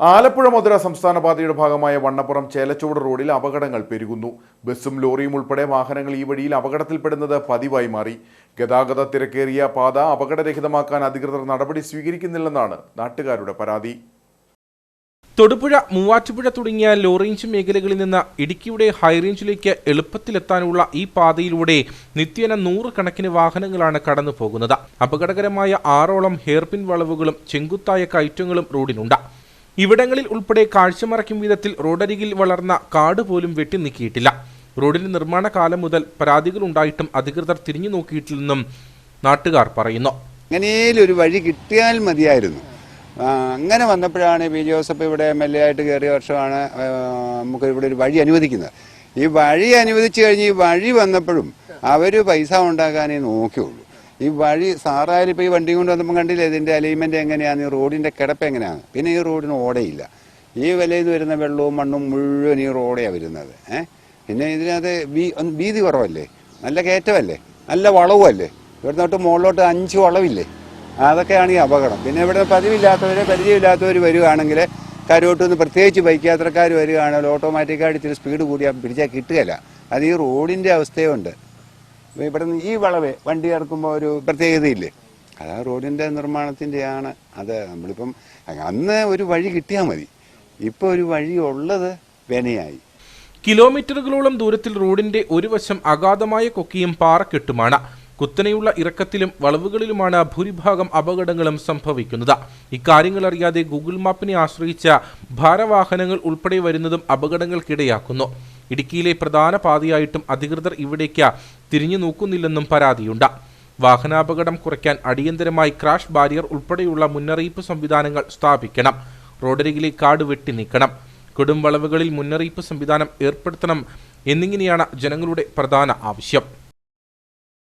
ആലപ്പുഴ മധുര സംസ്ഥാന പാതയുടെ ഭാഗമായ വണ്ണപ്പുറം ചേലച്ചുവട് റോഡിൽ അപകടങ്ങൾ പെരുകുന്നു. ബസ്സും ലോറിയും ഉൾപ്പെടെ വാഹനങ്ങൾ ഈ വഴിയിൽ അപകടത്തിൽപ്പെടുന്നത് പതിവായി മാറി. ഗതാഗത തിരക്കേറിയ പാത അപകടരഹിതമാക്കാൻ അധികൃതർ നടപടി സ്വീകരിക്കുന്നില്ലെന്നാണ് നാട്ടുകാരുടെ പരാതി. തൊടുപുഴ മൂവാറ്റുപുഴ തുടങ്ങിയ ലോ റേഞ്ച് മേഖലകളിൽ നിന്ന് ഇടുക്കിയുടെ ഹൈറേഞ്ചിലേക്ക് എളുപ്പത്തിലെത്താനുള്ള ഈ പാതയിലൂടെ നിത്യേന നൂറുകണക്കിന് വാഹനങ്ങളാണ് കടന്നു പോകുന്നത് അപകടകരമായ ആറോളം ഹെയർപിൻ വളവുകളും ചെങ്കുത്തായ കയറ്റങ്ങളും റോഡിനുണ്ട് ഇവിടങ്ങളിൽ ഉൾപ്പെടെ കാഴ്ചമറയ്ക്കും വിധത്തിൽ റോഡരികിൽ വളർന്ന കാട് പോലും വെട്ടി നീക്കിയിട്ടില്ല. റോഡിന്റെ നിർമ്മാണ കാലം മുതൽ പരാതികൾ ഉണ്ടായിട്ടും അധികൃതർ തിരിഞ്ഞു നോക്കിയിട്ടില്ലെന്നും നാട്ടുകാർ പറയുന്നു. അങ്ങനെയൊരു വഴി കിട്ടിയാൽ മതിയായിരുന്നു. അങ്ങനെ വന്നപ്പോഴാണ് പി ജോസഫ് ഇവിടെ എം എൽ എ ആയിട്ട് കയറിയ വർഷമാണ് നമുക്ക് ഇവിടെ ഒരു വഴി അനുവദിക്കുന്നത്. ഈ വഴി അനുവദിച്ചു കഴിഞ്ഞ് ഈ വഴി വന്നപ്പോഴും അവർ പൈസ ഉണ്ടാക്കാനേ നോക്കിയുള്ളൂ. ഈ വഴി സാറായാലും ഇപ്പോൾ ഈ വണ്ടി കൊണ്ട് വന്നപ്പോൾ കണ്ടില്ലേ? ഇതിന്റെ അലൈൻമെന്റ് എങ്ങനെയാണ്? ഈ റോഡിന്റെ കിടപ്പ് എങ്ങനെയാണ്? പിന്നെ ഈ റോഡിന് ഓടയില്ല. ഈ വിലയിൽ നിന്ന് വരുന്ന വെള്ളവും മണ്ണും മുഴുവൻ ഈ റോഡയാണ് വരുന്നത്. ഏഹ് പിന്നെ ഇതിനകത്ത് വീ വീതി കുറവല്ലേ? നല്ല കയറ്റമല്ലേ? നല്ല വളവുമല്ലേ? ഇവിടെ തൊട്ട് മുകളിലോട്ട് അഞ്ച് വളവില്ലേ? അതൊക്കെയാണ് ഈ അപകടം. പിന്നെ ഇവിടെ പതിവില്ലാത്തവർ പരിചയമില്ലാത്തവർ വരികയാണെങ്കിൽ കരോട്ട് നിന്ന് പ്രത്യേകിച്ച് ബൈക്ക് യാത്രക്കാർ വരികയാണെങ്കിൽ ഓട്ടോമാറ്റിക്കായിട്ട് ഇത്തിരി സ്പീഡ് കൂടിയാൽ പിടിച്ചാൽ കിട്ടുകയില്ല. അത് ഈ റോഡിന്റെ അവസ്ഥയുണ്ട്. ഇവിടെ നിന്ന് ഈ വളവ് വണ്ടി ഇറക്കുമ്പോൾ ഒരു പ്രത്യേകതയില്ലേ? അത് ആ റോഡിന്റെ നിർമ്മാണത്തിന്റെയാണ് അത് നമ്മളിപ്പം അന്ന് ഒരു വഴി കിട്ടിയാൽ മതി. ഇപ്പോൾ ഒരു വഴി ഉള്ളത് വെനയായി. കിലോമീറ്ററുകളോളം ദൂരത്തിൽ റോഡിന്റെ ഒരു വശം അഗാധമായ കൊക്കിയും പാറക്കെട്ടുമാണ്. കുത്തനെയുള്ള ഇറക്കത്തിലും വളവുകളിലുമാണ് ഭൂരിഭാഗം അപകടങ്ങളും സംഭവിക്കുന്നത്. ഇക്കാര്യങ്ങൾ അറിയാതെ ഗൂഗിൾ മാപ്പിനെ ആശ്രയിച്ച ഭാരവാഹനങ്ങൾ ഉൾപ്പെടെ വരുന്നതും അപകടങ്ങൾക്കിടയാക്കുന്നു. ഇടുക്കിയിലെ പ്രധാന പാതയായിട്ടും അധികൃതർ ഇവിടേക്ക് തിരിഞ്ഞു നോക്കുന്നില്ലെന്നും പരാതിയുണ്ട്. വാഹനാപകടം കുറയ്ക്കാൻ അടിയന്തരമായി ക്രാഷ് ബാരിയർ ഉൾപ്പെടെയുള്ള മുന്നറിയിപ്പ് സംവിധാനങ്ങൾ സ്ഥാപിക്കണം. റോഡരികിലെ കാട് വെട്ടി നീക്കണം. കൊടും വളവുകളിൽ മുന്നറിയിപ്പ് സംവിധാനം ഏർപ്പെടുത്തണം എന്നിങ്ങനെയാണ് ജനങ്ങളുടെ പ്രധാന ആവശ്യം.